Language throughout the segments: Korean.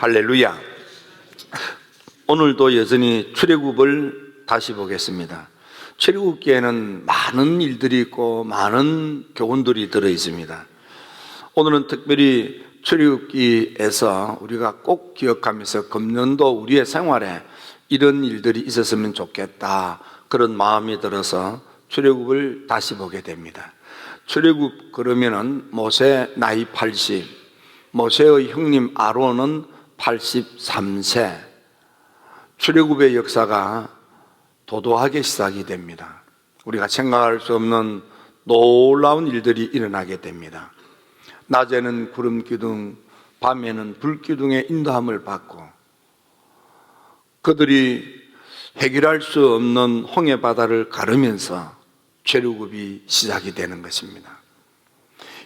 할렐루야. 오늘도 여전히 출애굽을 다시 보겠습니다. 출애굽기에는 많은 일들이 있고 많은 교훈들이 들어 있습니다. 오늘은 특별히 출애굽기에서 우리가 꼭 기억하면서 금년도 우리의 생활에 이런 일들이 있었으면 좋겠다 그런 마음이 들어서 출애굽을 다시 보게 됩니다. 출애굽 그러면은 모세 나이 80, 모세의 형님 아론은 83세. 출애굽의 역사가 도도하게 시작이 됩니다. 우리가 생각할 수 없는 놀라운 일들이 일어나게 됩니다. 낮에는 구름 기둥, 밤에는 불 기둥의 인도함을 받고 그들이 해결할 수 없는 홍해 바다를 가르면서 출애굽이 시작이 되는 것입니다.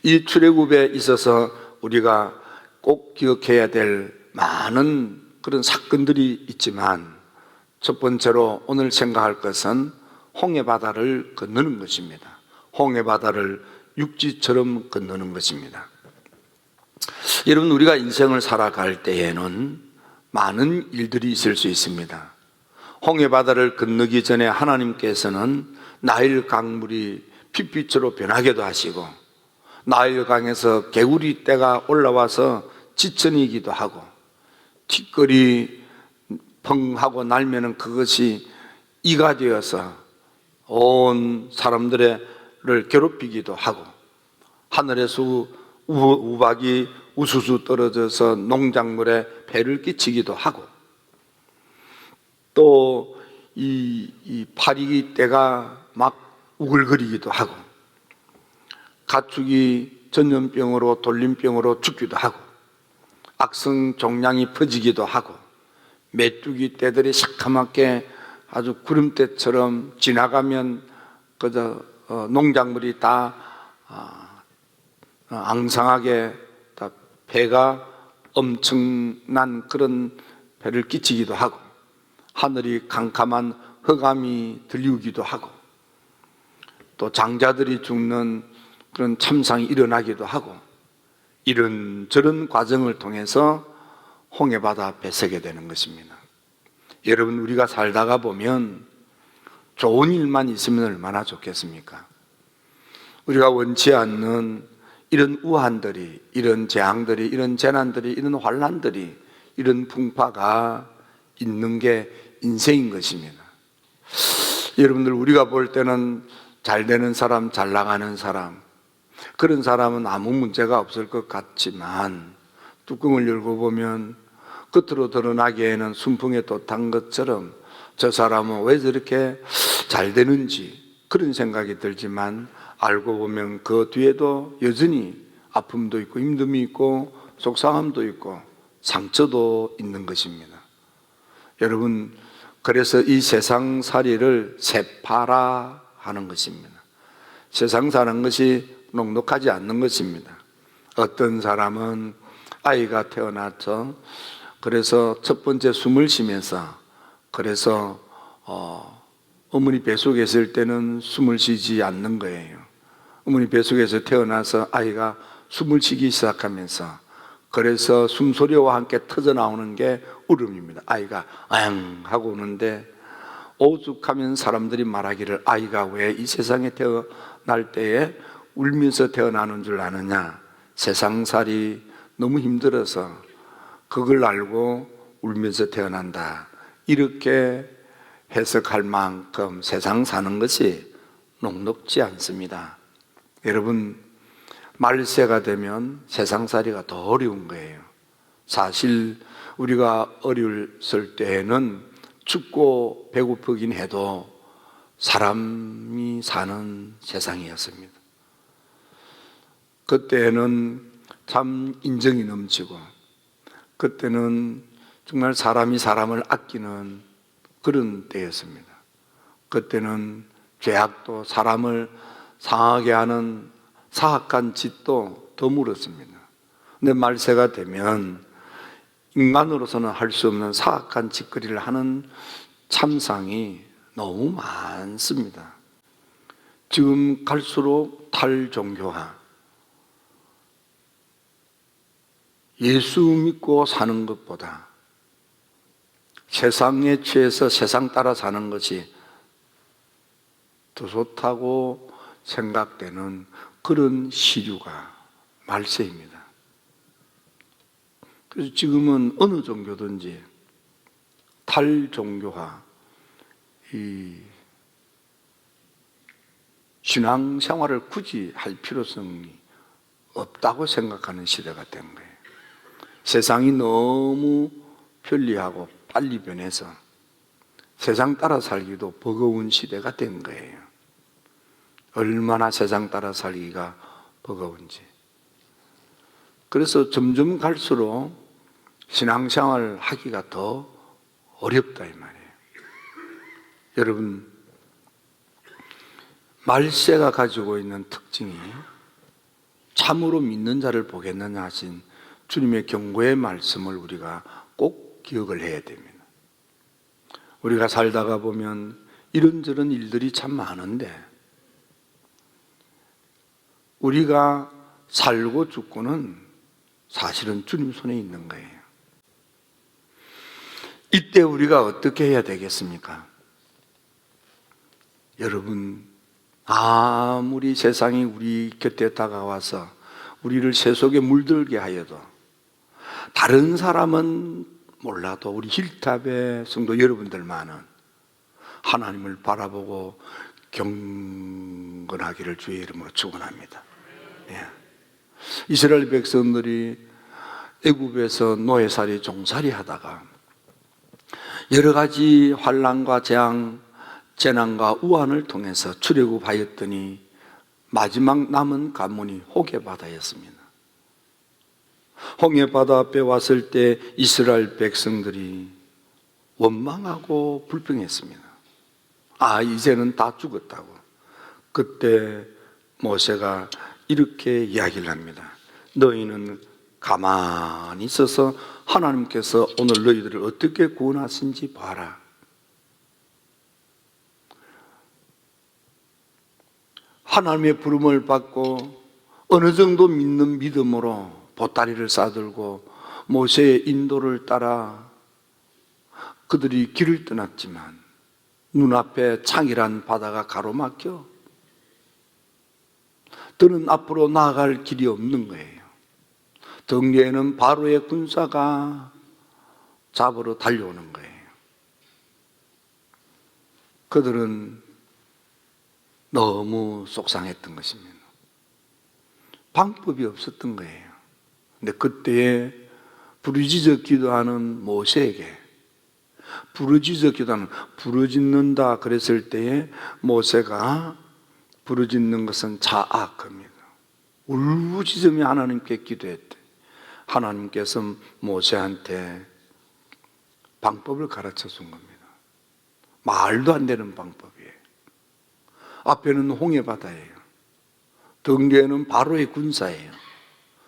이 출애굽에 있어서 우리가 꼭 기억해야 될 많은 그런 사건들이 있지만 첫 번째로 오늘 생각할 것은 홍해 바다를 건너는 것입니다. 홍해 바다를 육지처럼 건너는 것입니다. 여러분 우리가 인생을 살아갈 때에는 많은 일들이 있을 수 있습니다. 홍해 바다를 건너기 전에 하나님께서는 나일 강물이 핏빛으로 변하게도 하시고 나일 강에서 개구리 떼가 올라와서 지천이기도 하고 티끌이 펑 하고 날면은 그것이 이가 되어서 온 사람들을 괴롭히기도 하고 하늘에서 우 박이 우수수 떨어져서 농작물에 배를 끼치기도 하고 또 이 이 파리기 때가 막 우글거리기도 하고 가축이 전염병으로 돌림병으로 죽기도 하고 악성 종양이 퍼지기도 하고 메뚜기 떼들이 새카맣게 아주 구름대처럼 지나가면 그저 어, 농작물이 다 아, 어, 앙상하게 다 배가 엄청난 그런 배를 끼치기도 하고 하늘이 캄캄한 흑암이 들리기도 하고 또 장자들이 죽는 그런 참상이 일어나기도 하고 이런 저런 과정을 통해서 홍해바다 배서게 되는 것입니다. 여러분 우리가 살다가 보면 좋은 일만 있으면 얼마나 좋겠습니까? 우리가 원치 않는 이런 우한들이, 이런 재앙들이, 이런 재난들이, 이런 환란들이, 이런 풍파가 있는 게 인생인 것입니다. 여러분들 우리가 볼 때는 잘 되는 사람, 잘 나가는 사람, 그런 사람은 아무 문제가 없을 것 같지만 뚜껑을 열고 보면 겉으로 드러나기에는 순풍에 돛한 것처럼 저 사람은 왜 저렇게 잘 되는지 그런 생각이 들지만 알고 보면 그 뒤에도 여전히 아픔도 있고 힘듦이 있고 속상함도 있고 상처도 있는 것입니다. 여러분 그래서 이 세상 살이를 세파라 하는 것입니다. 세상 사는 것이 녹록하지 않는 것입니다. 어떤 사람은 아이가 태어나서 그래서 첫 번째 숨을 쉬면서 그래서 어, 어머니 뱃속에 있을 때는 숨을 쉬지 않는 거예요. 어머니 뱃속에서 태어나서 아이가 숨을 쉬기 시작하면서 그래서 숨소리와 함께 터져 나오는 게 울음입니다. 아이가 앙 하고 우는데 오죽하면 사람들이 말하기를 아이가 왜 이 세상에 태어날 때에 울면서 태어나는 줄 아느냐? 세상살이 너무 힘들어서 그걸 알고 울면서 태어난다. 이렇게 해석할 만큼 세상 사는 것이 녹록지 않습니다. 여러분, 말세가 되면 세상살이가 더 어려운 거예요. 사실 우리가 어렸을 때에는 춥고 배고프긴 해도 사람이 사는 세상이었습니다. 그때는 참 인정이 넘치고, 그때는 정말 사람이 사람을 아끼는 그런 때였습니다. 그때는 죄악도 사람을 상하게 하는 사악한 짓도 드물었습니다. 근데 말세가 되면 인간으로서는 할 수 없는 사악한 짓거리를 하는 참상이 너무 많습니다. 지금 갈수록 탈종교화, 예수 믿고 사는 것보다 세상에 취해서 세상 따라 사는 것이 더 좋다고 생각되는 그런 시류가 말세입니다. 그래서 지금은 어느 종교든지 탈종교화, 이 신앙 생활을 굳이 할 필요성이 없다고 생각하는 시대가 된 거예요. 세상이 너무 편리하고 빨리 변해서 세상 따라 살기도 버거운 시대가 된 거예요. 얼마나 세상 따라 살기가 버거운지. 그래서 점점 갈수록 신앙생활 하기가 더 어렵다 이 말이에요. 여러분 말세가 가지고 있는 특징이 참으로 믿는 자를 보겠느냐 하신 주님의 경고의 말씀을 우리가 꼭 기억을 해야 됩니다. 우리가 살다가 보면 이런저런 일들이 참 많은데 우리가 살고 죽고는 사실은 주님 손에 있는 거예요. 이때 우리가 어떻게 해야 되겠습니까? 여러분, 아무리 세상이 우리 곁에 다가와서 우리를 세 속에 물들게 하여도 다른 사람은 몰라도 우리 힐탑의 성도 여러분들만은 하나님을 바라보고 경건하기를 주의 이름으로 축원합니다. 예. 이스라엘 백성들이 애굽에서 노예살이 종살이 하다가 여러 가지 환란과 재앙, 재난과 우환을 통해서 출애굽하였더니 마지막 남은 관문이 호계 바다였습니다. 홍해 바다 앞에 왔을 때 이스라엘 백성들이 원망하고 불평했습니다. 아, 이제는 다 죽었다고. 그때 모세가 이렇게 이야기를 합니다. 너희는 가만히 있어서 하나님께서 오늘 너희들을 어떻게 구원하신지 봐라. 하나님의 부름을 받고 어느 정도 믿는 믿음으로 보따리를 싸들고 모세의 인도를 따라 그들이 길을 떠났지만 눈앞에 창이란 바다가 가로막혀 들은 앞으로 나아갈 길이 없는 거예요. 등뒤에는 바로의 군사가 잡으러 달려오는 거예요. 그들은 너무 속상했던 것입니다. 방법이 없었던 거예요. 근데 그때에 부르짖어 기도하는 모세에게 부르짖어 기도하는 부르짖는다 그랬을 때에 모세가 부르짖는 것은 자악입니다. 울부짖으며 하나님께 기도했대. 하나님께서 모세한테 방법을 가르쳐 준 겁니다. 말도 안 되는 방법이에요. 앞에는 홍해 바다예요. 등 뒤에는 바로의 군사예요.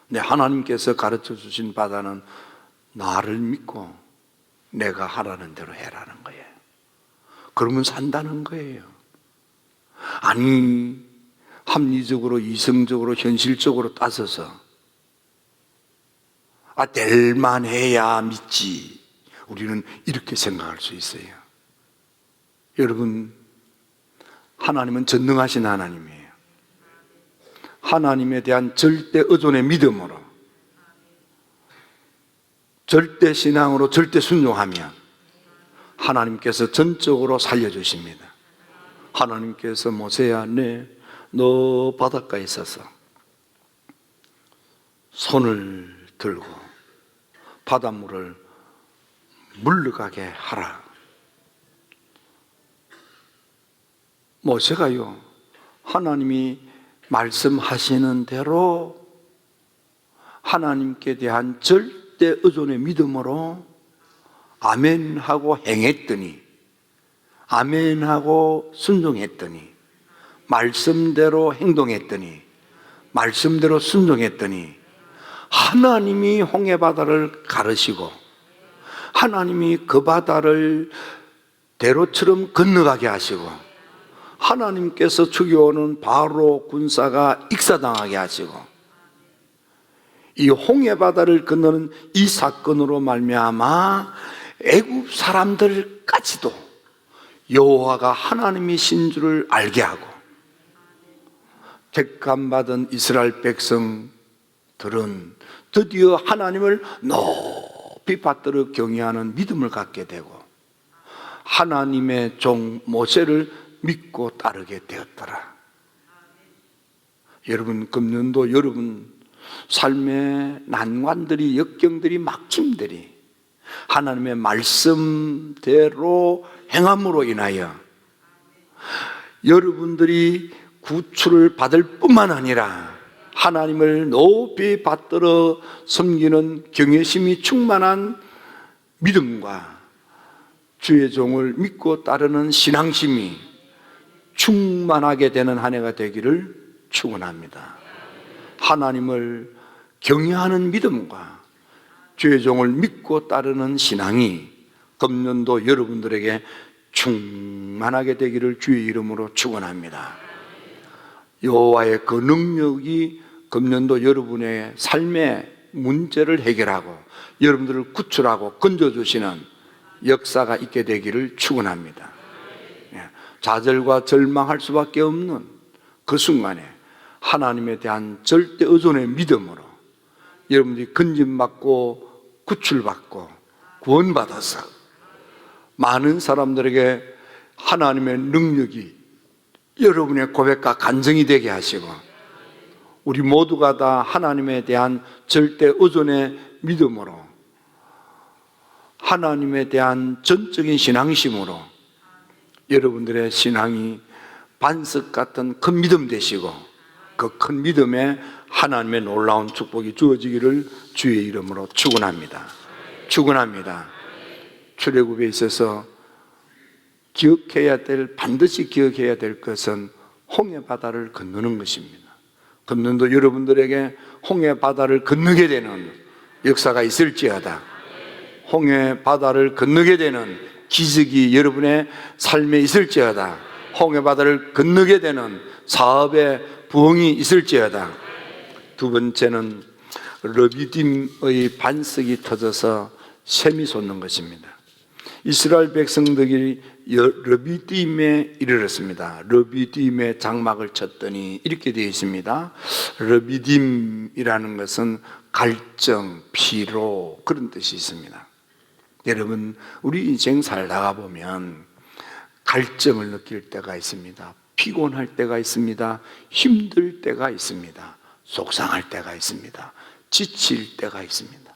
근데 하나님께서 가르쳐 주신 바다는 나를 믿고 내가 하라는 대로 해라는 거예요. 그러면 산다는 거예요. 아니, 합리적으로, 이성적으로, 현실적으로 따져서 아, 될만 해야 믿지. 우리는 이렇게 생각할 수 있어요. 여러분, 하나님은 전능하신 하나님이에요. 하나님에 대한 절대 의존의 믿음으로, 절대 신앙으로 절대 순종하면 하나님께서 전적으로 살려주십니다. 하나님께서 모세야, 네, 너 바닷가에 있어서 손을 들고 바닷물을 물러가게 하라. 모세가요, 하나님이 말씀하시는 대로 하나님께 대한 절대 의존의 믿음으로 아멘 하고 행했더니, 아멘 하고 순종했더니, 말씀대로 행동했더니, 말씀대로 순종했더니, 하나님이 홍해 바다를 가르시고, 하나님이 그 바다를 대로처럼 건너가게 하시고, 하나님께서 죽여오는 바로 군사가 익사당하게 하시고, 이 홍해 바다를 건너는 이 사건으로 말미암아 애굽 사람들까지도 여호와가 하나님이신 줄을 알게 하고 택감 받은 이스라엘 백성들은 드디어 하나님을 높이 받들어 경외하는 믿음을 갖게 되고 하나님의 종 모세를 믿고 따르게 되었더라. 여러분 금년도 여러분 삶의 난관들이 역경들이 막힘들이 하나님의 말씀대로 행함으로 인하여 여러분들이 구출을 받을 뿐만 아니라 하나님을 높이 받들어 섬기는 경외심이 충만한 믿음과 주의 종을 믿고 따르는 신앙심이 충만하게 되는 한 해가 되기를 축원합니다. 하나님을 경외하는 믿음과 주의 종을 믿고 따르는 신앙이 금년도 여러분들에게 충만하게 되기를 주의 이름으로 축원합니다. 여호와의 그 능력이 금년도 여러분의 삶의 문제를 해결하고 여러분들을 구출하고 건져 주시는 역사가 있게 되기를 축원합니다. 예, 좌절과 절망할 수밖에 없는 그 순간에 하나님에 대한 절대 의존의 믿음으로 여러분들이 건진받고 구출받고 구원받아서 많은 사람들에게 하나님의 능력이 여러분의 고백과 간증이 되게 하시고 우리 모두가 다 하나님에 대한 절대 의존의 믿음으로 하나님에 대한 전적인 신앙심으로 여러분들의 신앙이 반석 같은 큰 믿음 되시고 그 큰 믿음에 하나님의 놀라운 축복이 주어지기를 주의 이름으로 축원합니다. 축원합니다. 출애굽에 있어서 기억해야 될 반드시 기억해야 될 것은 홍해 바다를 건너는 것입니다. 건너도 여러분들에게 홍해 바다를 건너게 되는 역사가 있을지어다. 홍해 바다를 건너게 되는 기적이 여러분의 삶에 있을지어다. 홍해 바다를 건너게 되는 사업의 부흥이 있을지어다. 두 번째는 러비딤의 반석이 터져서 샘이 솟는 것입니다. 이스라엘 백성들이 러비딤에 이르렀습니다. 러비딤에 장막을 쳤더니 이렇게 되어 있습니다. 러비딤이라는 것은 갈증, 피로 그런 뜻이 있습니다. 여러분, 우리 인생 살다가 보면 갈증을 느낄 때가 있습니다. 피곤할 때가 있습니다. 힘들 때가 있습니다. 속상할 때가 있습니다. 지칠 때가 있습니다.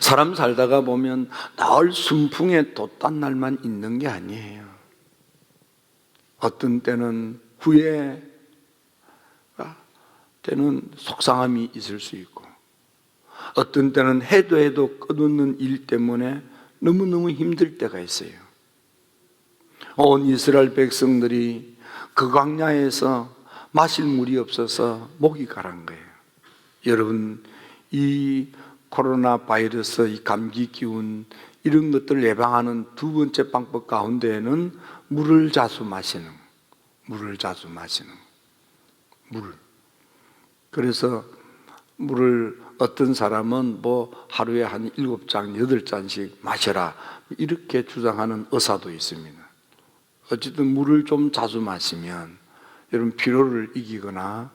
사람 살다가 보면 늘 순풍에 돛단 날만 있는 게 아니에요. 어떤 때는 후회, 때는 속상함이 있을 수 있고, 어떤 때는 해도 해도 끝없는 일 때문에 너무너무 힘들 때가 있어요. 온 이스라엘 백성들이 그 광야에서 마실 물이 없어서 목이 가란 거예요. 여러분, 이 코로나 바이러스, 이 감기 기운, 이런 것들을 예방하는 두 번째 방법 가운데에는 물을 자주 마시는, 물을 자주 마시는, 물. 그래서 물을 어떤 사람은 뭐 하루에 한 일곱 잔, 여덟 잔씩 마셔라. 이렇게 주장하는 의사도 있습니다. 어쨌든 물을 좀 자주 마시면 여러분 피로를 이기거나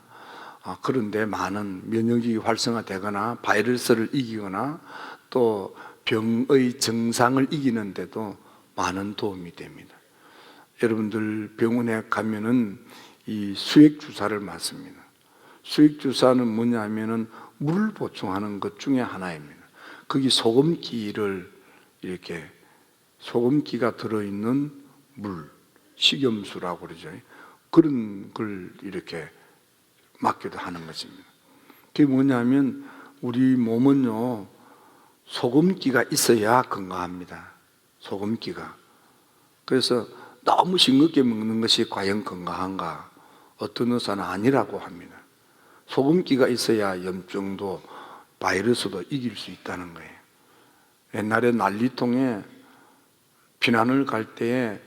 아, 그런데 많은 면역력이 활성화되거나 바이러스를 이기거나 또 병의 증상을 이기는데도 많은 도움이 됩니다. 여러분들 병원에 가면은 이 수액 주사를 맞습니다. 수액 주사는 뭐냐면은 물을 보충하는 것 중에 하나입니다. 거기 소금기를 이렇게 소금기가 들어있는 물, 식염수라고 그러죠. 그런 걸 이렇게 맞기도 하는 것입니다. 그게 뭐냐면 우리 몸은요 소금기가 있어야 건강합니다. 소금기가. 그래서 너무 싱겁게 먹는 것이 과연 건강한가? 어떤 의사는 아니라고 합니다. 소금기가 있어야 염증도 바이러스도 이길 수 있다는 거예요. 옛날에 난리통에 피난을 갈 때에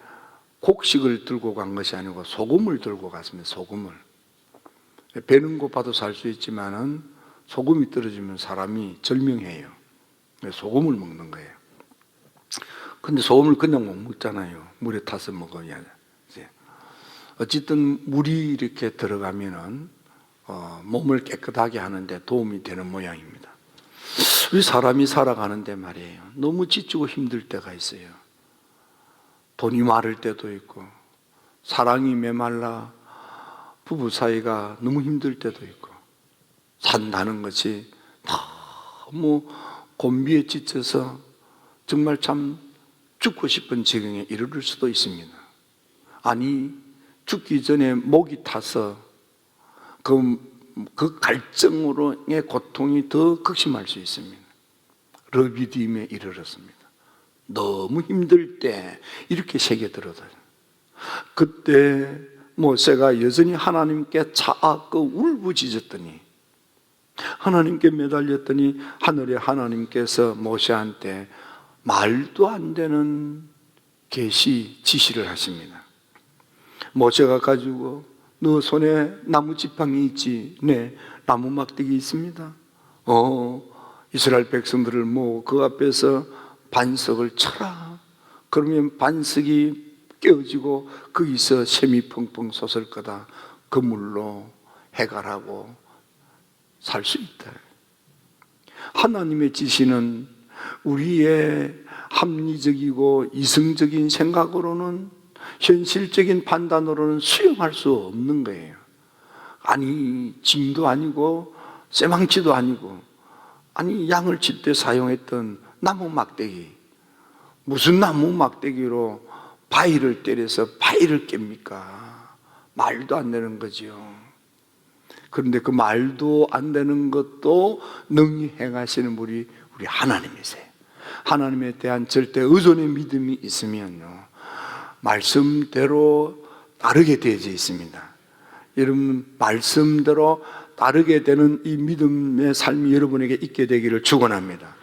곡식을 들고 간 것이 아니고 소금을 들고 갔습니다. 소금을. 배는 고파도 살 수 있지만은 소금이 떨어지면 사람이 절명해요. 그래서 소금을 먹는 거예요. 근데 소금을 그냥 못 먹잖아요. 물에 타서 먹어야. 어쨌든 물이 이렇게 들어가면은 어, 몸을 깨끗하게 하는데 도움이 되는 모양입니다. 우리 사람이 살아가는데 말이에요. 너무 지치고 힘들 때가 있어요. 돈이 마를 때도 있고, 사랑이 메말라 부부 사이가 너무 힘들 때도 있고, 산다는 것이 너무 곤비에 지쳐서 정말 참 죽고 싶은 지경에 이르를 수도 있습니다. 아니, 죽기 전에 목이 타서 그, 그 갈증으로의 고통이 더 극심할 수 있습니다. 러비딤에 이르렀습니다. 너무 힘들 때 이렇게 새겨 들어다. 그때 모세가 여전히 하나님께 차악고 울부짖었더니 하나님께 매달렸더니 하늘의 하나님께서 모세한테 말도 안 되는 계시 지시를 하십니다. 모세가 가지고 너 손에 나무 지팡이 있지? 네, 나무 막대기 있습니다. 어, 이스라엘 백성들을 모으고 그 앞에서 반석을 쳐라. 그러면 반석이 깨어지고 거기서 샘이 펑펑 솟을 거다. 그 물로 해갈하고 살 수 있다. 하나님의 지시는 우리의 합리적이고 이성적인 생각으로는 현실적인 판단으로는 수용할 수 없는 거예요. 아니, 짐도 아니고, 쇠망치도 아니고, 아니, 양을 칠 때 사용했던 나무 막대기. 무슨 나무 막대기로 바위를 때려서 바위를 깹니까? 말도 안 되는 거지요. 그런데 그 말도 안 되는 것도 능히 행하시는 분이 우리 하나님이세요. 하나님에 대한 절대 의존의 믿음이 있으면요. 말씀대로 따르게 되어져 있습니다. 여러분, 말씀대로 따르게 되는 이 믿음의 삶이 여러분에게 있게 되기를 축원합니다.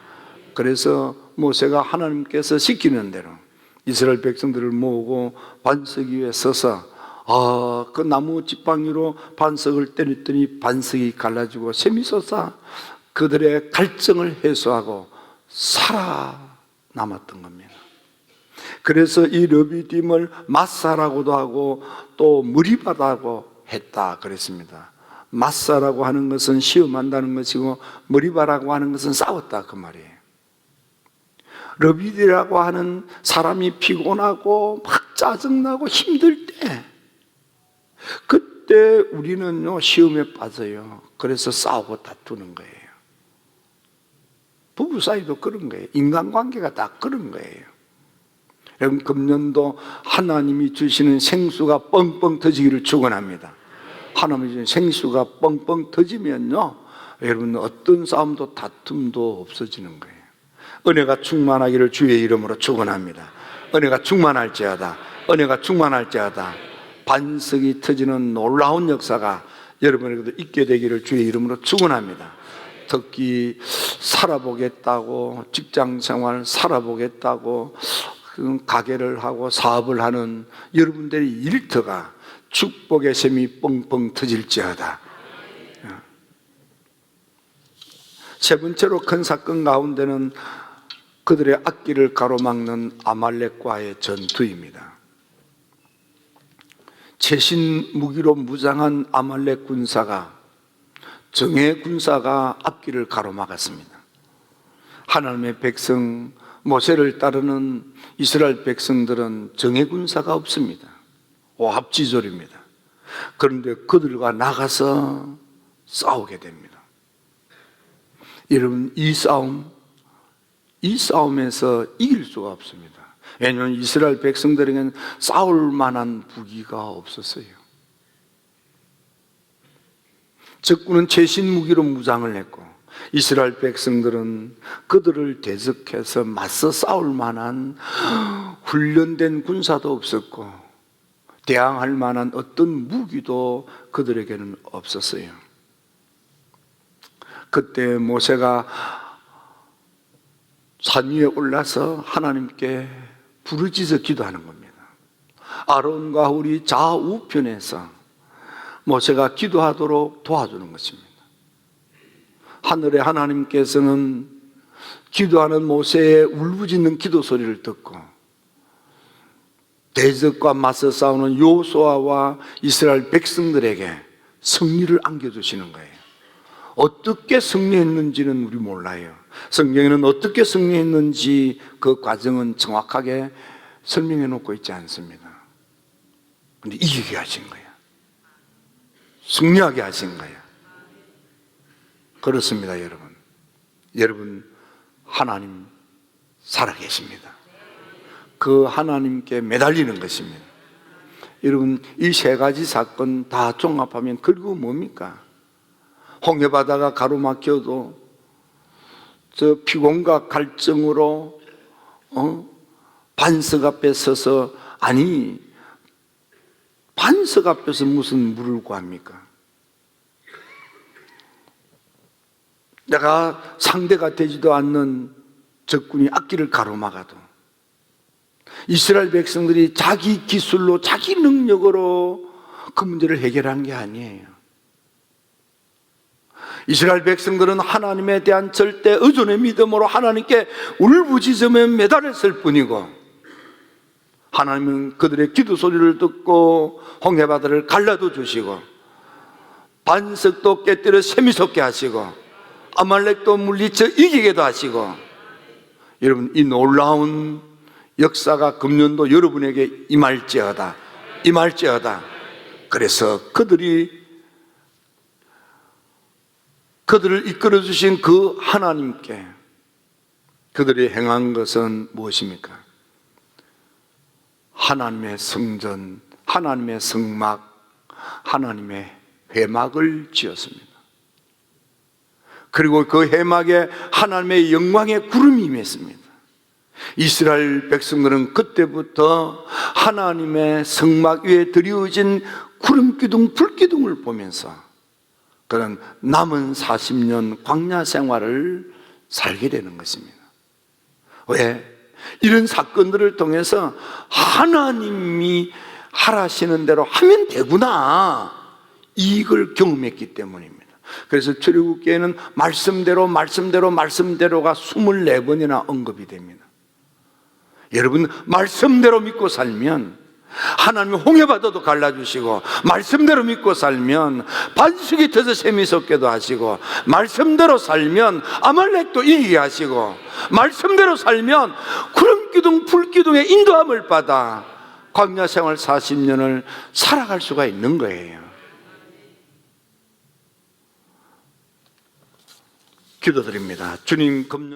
그래서 모세가 하나님께서 시키는 대로 이스라엘 백성들을 모으고 반석 위에 서서 아, 그 나무 지팡이로 반석을 때렸더니 반석이 갈라지고 샘이 솟아 그들의 갈증을 해소하고 살아남았던 겁니다. 그래서 이 러비딤을 마사라고도 하고 또 무리바다고 했다 그랬습니다. 마사라고 하는 것은 시험한다는 것이고 무리바라고 하는 것은 싸웠다 그 말이에요. 러비디라고 하는 사람이 피곤하고 막 짜증나고 힘들 때 그때 우리는요 시험에 빠져요. 그래서 싸우고 다투는 거예요. 부부 사이도 그런 거예요. 인간관계가 다 그런 거예요. 여러분 금년도 하나님이 주시는 생수가 뻥뻥 터지기를 축원합니다. 하나님이 주신 생수가 뻥뻥 터지면요, 여러분 어떤 싸움도 다툼도 없어지는 거예요. 은혜가 충만하기를 주의 이름으로 축원합니다. 은혜가 충만할지어다. 은혜가 충만할지어다. 반석이 터지는 놀라운 역사가 여러분에게도 있게 되기를 주의 이름으로 축원합니다. 특히 살아보겠다고 직장 생활 살아보겠다고 그 가게를 하고 사업을 하는 여러분들의 일터가 축복의 샘이 뻥뻥 터질지어다. 세 번째로 큰 사건 가운데는 그들의 앞길을 가로막는 아말렉과의 전투입니다. 최신 무기로 무장한 아말렉 군사가 정예 군사가 앞길을 가로막았습니다. 하나님의 백성 모세를 따르는 이스라엘 백성들은 정예 군사가 없습니다. 오합지졸입니다. 그런데 그들과 나가서 싸우게 됩니다. 여러분 이 싸움 이 싸움에서 이길 수가 없습니다. 왜냐하면 이스라엘 백성들에게는 싸울 만한 무기가 없었어요. 적군은 최신 무기로 무장을 했고 이스라엘 백성들은 그들을 대적해서 맞서 싸울 만한 훈련된 군사도 없었고 대항할 만한 어떤 무기도 그들에게는 없었어요. 그때 모세가 산 위에 올라서 하나님께 부르짖어 기도하는 겁니다. 아론과 우리 좌우편에서 모세가 기도하도록 도와주는 것입니다. 하늘의 하나님께서는 기도하는 모세의 울부짖는 기도 소리를 듣고 대적과 맞서 싸우는 요소아와 이스라엘 백성들에게 승리를 안겨주시는 거예요. 어떻게 승리했는지는 우리 몰라요. 성경에는 어떻게 승리했는지 그 과정은 정확하게 설명해 놓고 있지 않습니다. 근데 이기게 하신 거야. 승리하게 하신 거야. 그렇습니다, 여러분. 여러분, 하나님 살아계십니다. 그 하나님께 매달리는 것입니다. 여러분, 이 세 가지 사건 다 종합하면 결국 뭡니까? 홍해바다가 가로막혀도 저 피곤과 갈증으로 어? 반석 앞에 서서 아니 반석 앞에서 무슨 물을 구합니까? 내가 상대가 되지도 않는 적군이 앞길을 가로막아도 이스라엘 백성들이 자기 기술로 자기 능력으로 그 문제를 해결한 게 아니에요. 이스라엘 백성들은 하나님에 대한 절대 의존의 믿음으로 하나님께 울부짖으며 매달렸을 뿐이고 하나님은 그들의 기도 소리를 듣고 홍해바다를 갈라도 주시고 반석도 깨뜨려 세미솟게 하시고 아말렉도 물리쳐 이기게도 하시고 여러분 이 놀라운 역사가 금년도 여러분에게 임할지어다 임할지어다 그래서 그들이 그들을 이끌어 주신 그 하나님께 그들이 행한 것은 무엇입니까? 하나님의 성전, 하나님의 성막, 하나님의 회막을 지었습니다. 그리고 그 회막에 하나님의 영광의 구름이 임했습니다. 이스라엘 백성들은 그때부터 하나님의 성막 위에 드리워진 구름 기둥, 불 기둥을 보면서 그런 남은 40년 광야 생활을 살게 되는 것입니다. 왜? 이런 사건들을 통해서 하나님이 하라시는 대로 하면 되구나. 이걸 경험했기 때문입니다. 그래서 출애굽기에는 말씀대로 말씀대로 말씀대로가 24번이나 언급이 됩니다. 여러분 말씀대로 믿고 살면 하나님 홍해 바다도 갈라주시고 말씀대로 믿고 살면 반석이 터서 샘이 솟게도 하시고 말씀대로 살면 아말렉도 이기게 하시고 말씀대로 살면 구름기둥 불기둥의 인도함을 받아 광야 생활 40년을 살아갈 수가 있는 거예요 기도드립니다. 주님 금년